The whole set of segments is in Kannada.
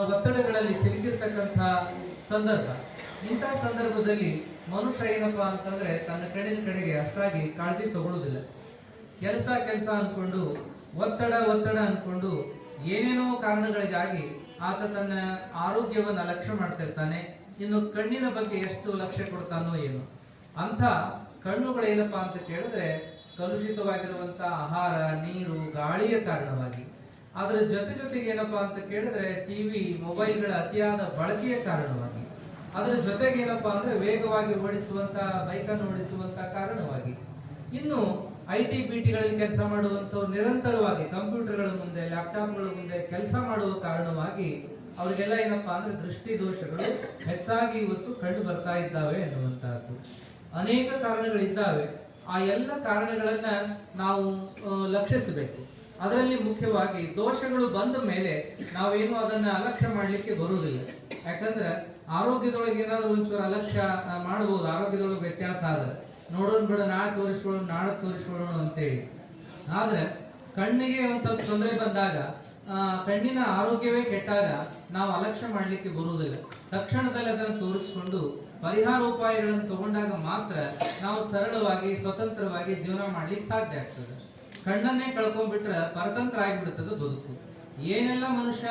ಒತ್ತಡಗಳಲ್ಲಿ ಸಿಲುಕಿರ್ತಕ್ಕಂತಹ ಸಂದರ್ಭ. ಇಂಥ ಸಂದರ್ಭದಲ್ಲಿ ಮನುಷ್ಯ ಏನಪ್ಪಾ ಅಂತಂದ್ರೆ ತನ್ನ ಕಣ್ಣಿನ ಕಡೆಗೆ ಅಷ್ಟಾಗಿ ಕಾಳಜಿ ತಗೊಳ್ಳೋದಿಲ್ಲ ಕೆಲಸ ಕೆಲಸ ಅನ್ಕೊಂಡು, ಒತ್ತಡ ಒತ್ತಡ ಅನ್ಕೊಂಡು ಏನೇನೋ ಕಾರಣಗಳಿಗಾಗಿ ಆತ ತನ್ನ ಆರೋಗ್ಯವನ್ನ ಲಕ್ಷ್ಯ ಮಾಡ್ತಿರ್ತಾನೆ ಇನ್ನು ಕಣ್ಣಿನ ಬಗ್ಗೆ ಎಷ್ಟು ಲಕ್ಷ್ಯ ಕೊಡ್ತಾನೋ ಏನು? ಅಂತ ಕಣ್ಣುಗಳು ಅಂತ ಕೇಳಿದ್ರೆ ಕಲುಷಿತವಾಗಿರುವಂತಹ ಆಹಾರ, ನೀರು, ಗಾಳಿಯ ಕಾರಣವಾಗಿ. ಅದರ ಜೊತೆ ಜೊತೆಗೆ ಏನಪ್ಪಾ ಅಂತ ಕೇಳಿದ್ರೆ ಟಿವಿ ಮೊಬೈಲ್ಗಳ ಅತಿಯಾದ ಬಳಕೆಯ ಕಾರಣವಾಗಿ. ಅದರ ಜೊತೆಗೆ ಏನಪ್ಪಾ ಅಂದ್ರೆ ವೇಗವಾಗಿ ಓಡಿಸುವಂತ ಬೈಕನ್ನು ಓಡಿಸುವಂತ ಕಾರಣವಾಗಿ. ಇನ್ನು ಐ ಟಿ ಬಿ ಟಿಗಳಲ್ಲಿ ಕೆಲಸ ಮಾಡುವಂತವ್ರು ನಿರಂತರವಾಗಿ ಕಂಪ್ಯೂಟರ್ಗಳ ಮುಂದೆ ಲ್ಯಾಪ್ಟಾಪ್ಗಳ ಮುಂದೆ ಕೆಲಸ ಮಾಡುವ ಕಾರಣವಾಗಿ ಅವರಿಗೆಲ್ಲ ಏನಪ್ಪಾ ಅಂದ್ರೆ ದೃಷ್ಟಿ ದೋಷಗಳು ಹೆಚ್ಚಾಗಿ ಇವತ್ತು ಕಂಡು ಬರ್ತಾ ಇದ್ದಾವೆ ಎನ್ನುವಂತಹದ್ದು ಅನೇಕ ಕಾರಣಗಳಿದ್ದಾವೆ. ಆ ಎಲ್ಲ ಕಾರಣಗಳನ್ನ ನಾವು ಲಕ್ಷಿಸಬೇಕು. ಅದರಲ್ಲಿ ಮುಖ್ಯವಾಗಿ ದೋಷಗಳು ಬಂದ ಮೇಲೆ ನಾವೇನು ಅದನ್ನ ಅಲಕ್ಷ್ಯ ಮಾಡಲಿಕ್ಕೆ ಬರುವುದಿಲ್ಲ. ಯಾಕಂದ್ರೆ ಆರೋಗ್ಯದೊಳಗೆ ಏನಾದ್ರು ಒಂಚೂರು ಅಲಕ್ಷ್ಯ ಮಾಡಬಹುದು. ಆರೋಗ್ಯದೊಳಗೆ ವ್ಯತ್ಯಾಸ ಆದ್ರೆ. ನೋಡೋಣ ಬಿಡ, ನಾಳೆ ತೋರಿಸ್ಕೊಳ್ಳೋಣ ನಾಳೆ ತೋರಿಸ್ಕೊಳ್ಳೋಣ ಅಂತೇಳಿ. ಆದ್ರೆ ಕಣ್ಣಿಗೆ ಒಂದ್ ಸ್ವಲ್ಪ ತೊಂದರೆ ಬಂದಾಗ ಕಣ್ಣಿನ ಆರೋಗ್ಯವೇ ಕೆಟ್ಟಾಗ ನಾವು ಅಲಕ್ಷ್ಯ ಮಾಡ್ಲಿಕ್ಕೆ ಬರುವುದಿಲ್ಲ. ತಕ್ಷಣದಲ್ಲಿ ಅದನ್ನು ತೋರಿಸ್ಕೊಂಡು ಪರಿಹಾರ ಉಪಾಯಗಳನ್ನು ತಗೊಂಡಾಗ ಮಾತ್ರ ನಾವು ಸರಳವಾಗಿ, ಸ್ವತಂತ್ರವಾಗಿ ಜೀವನ ಮಾಡ್ಲಿಕ್ಕೆ ಸಾಧ್ಯ ಆಗ್ತದೆ. ಕಣ್ಣನ್ನೇ ಕಳ್ಕೊಂಡ್ಬಿಟ್ರೆ ಪರತಂತ್ರ ಆಗಿಬಿಡುತ್ತದೆ ಬದುಕು. ಏನೆಲ್ಲ ಮನುಷ್ಯ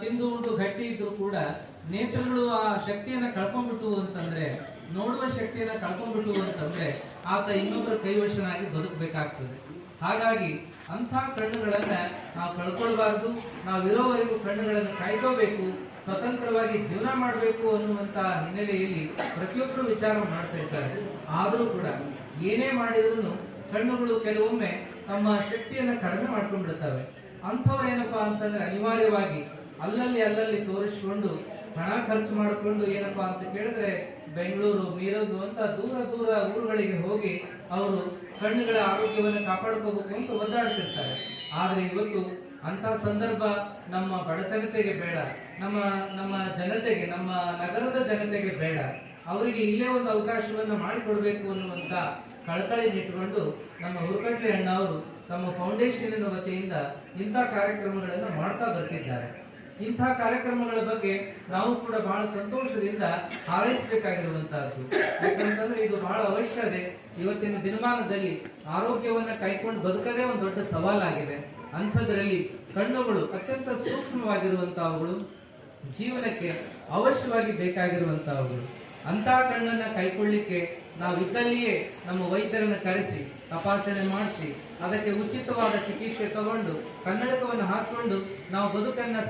ತಿಂದು ಉಂಡು ಗಟ್ಟಿ ಇದ್ರು ಕೂಡ ನೇತ್ರಗಳು ಆ ಶಕ್ತಿಯನ್ನ ಕಳ್ಕೊಂಡ್ಬಿಟ್ಟು ಅಂತಂದ್ರೆ, ನೋಡುವ ಶಕ್ತಿಯನ್ನ ಕಳ್ಕೊಂಡ್ಬಿಟ್ಟು ಅಂತಂದ್ರೆ ಆತ ಇನ್ನೊಬ್ಬರ ಕೈವಶನಾಗಿ ಬದುಕಬೇಕಾಗ್ತದೆ. ಹಾಗಾಗಿ ಅಂಥ ಕಣ್ಣುಗಳನ್ನ ನಾವು ಕಳ್ಕೊಳ್ಬಾರ್ದು. ನಾವು ಇರೋವರೆಗೂ ಕಣ್ಣುಗಳನ್ನು ಕಾಯ್ಕೋಬೇಕು, ಸ್ವತಂತ್ರವಾಗಿ ಜೀವನ ಮಾಡಬೇಕು ಅನ್ನುವಂತ ಹಿನ್ನೆಲೆಯಲ್ಲಿ ಪ್ರತಿಯೊಬ್ಬರು ವಿಚಾರ ಮಾಡ್ತಾ ಇರ್ತಾರೆ. ಆದರೂ ಕೂಡ ಏನೇ ಮಾಡಿದ್ರು ಕಣ್ಣುಗಳು ಕೆಲವೊಮ್ಮೆ ತಮ್ಮ ಶಕ್ತಿಯನ್ನ ಕಡಿಮೆ ಮಾಡ್ಕೊಂಡ್ಬಿಡ್ತವೆ. ಅಂಥವ್ರು ಏನಪ್ಪಾ ಅಂತಂದ್ರೆ ಅನಿವಾರ್ಯವಾಗಿ ಅಲ್ಲಲ್ಲಿ ಅಲ್ಲಲ್ಲಿ ತೋರಿಸ್ಕೊಂಡು ಹಣ ಖರ್ಚು ಮಾಡಿಕೊಂಡು ಏನಪ್ಪಾ ಅಂತ ಕೇಳಿದ್ರೆ ಬೆಂಗಳೂರು, ಮೀರಜು ಅಂತ ದೂರ ದೂರ ಊರುಗಳಿಗೆ ಹೋಗಿ ಅವರು ಕಣ್ಣುಗಳ ಆರೋಗ್ಯವನ್ನು ಕಾಪಾಡ್ಕೋಬೇಕು ಅಂತ ಒದ್ದಾಡ್ತಿರ್ತಾರೆ. ಆದ್ರೆ ಇವತ್ತು ಅಂತ ಸಂದರ್ಭ ನಮ್ಮ ಬಡ ಜನತೆಗೆ ಬೇಡ. ನಮ್ಮ ನಮ್ಮ ಜನತೆಗೆ, ನಮ್ಮ ನಗರದ ಜನತೆಗೆ ಬೇಡ. ಅವರಿಗೆ ಇಲ್ಲೇ ಒಂದು ಅವಕಾಶವನ್ನು ಮಾಡಿಕೊಡ್ಬೇಕು ಅನ್ನುವಂತ ಕಳಕಳಿನಿಟ್ಟುಕೊಂಡು ನಮ್ಮ ಹುರುಕಟ್ಲೆ ಅಣ್ಣ ಅವರು ತಮ್ಮ ಫೌಂಡೇಶನ್ ವತಿಯಿಂದ ಇಂಥ ಕಾರ್ಯಕ್ರಮಗಳನ್ನು ಮಾಡ್ತಾ ಬರ್ತಿದ್ದಾರೆ. ಇಂಥ ಕಾರ್ಯಕ್ರಮಗಳ ಬಗ್ಗೆ ನಾವು ಕೂಡ ಬಹಳ ಸಂತೋಷದಿಂದ ಹಾರೈಸಬೇಕಾಗಿರುವಂತಹದ್ದು. ಯಾಕಂತಂದ್ರೆ ಇದು ಬಹಳ ಅವಶ್ಯಕತೆ ಇವತ್ತಿನ ದಿನಮಾನದಲ್ಲಿ ಆರೋಗ್ಯವನ್ನು ಕೈಕೊಂಡು ಬದುಕದೇ ಒಂದು ದೊಡ್ಡ ಸವಾಲಾಗಿದೆ. ಅಂಥದ್ರಲ್ಲಿ ಕಣ್ಣುಗಳು ಅತ್ಯಂತ ಸೂಕ್ಷ್ಮವಾಗಿರುವಂತಹವುಗಳು ಜೀವನಕ್ಕೆ ಅವಶ್ಯವಾಗಿ ಬೇಕಾಗಿರುವಂತಹವುಗಳು. ಅಂತ ಕಣ್ಣನ್ನ ಕೈಕೊಳ್ಳಿಕ್ಕೆ ನಾವು ಇದ್ದಲ್ಲಿಯೇ ನಮ್ಮ ವೈದ್ಯರನ್ನು ಕರೆಸಿ, ತಪಾಸಣೆ ಮಾಡಿಸಿ, ಅದಕ್ಕೆ ಉಚಿತವಾದ ಚಿಕಿತ್ಸೆ ತಗೊಂಡು ಕನ್ನಡಕವನ್ನು ಹಾಕೊಂಡು ನಾವು ಬದುಕನ್ನ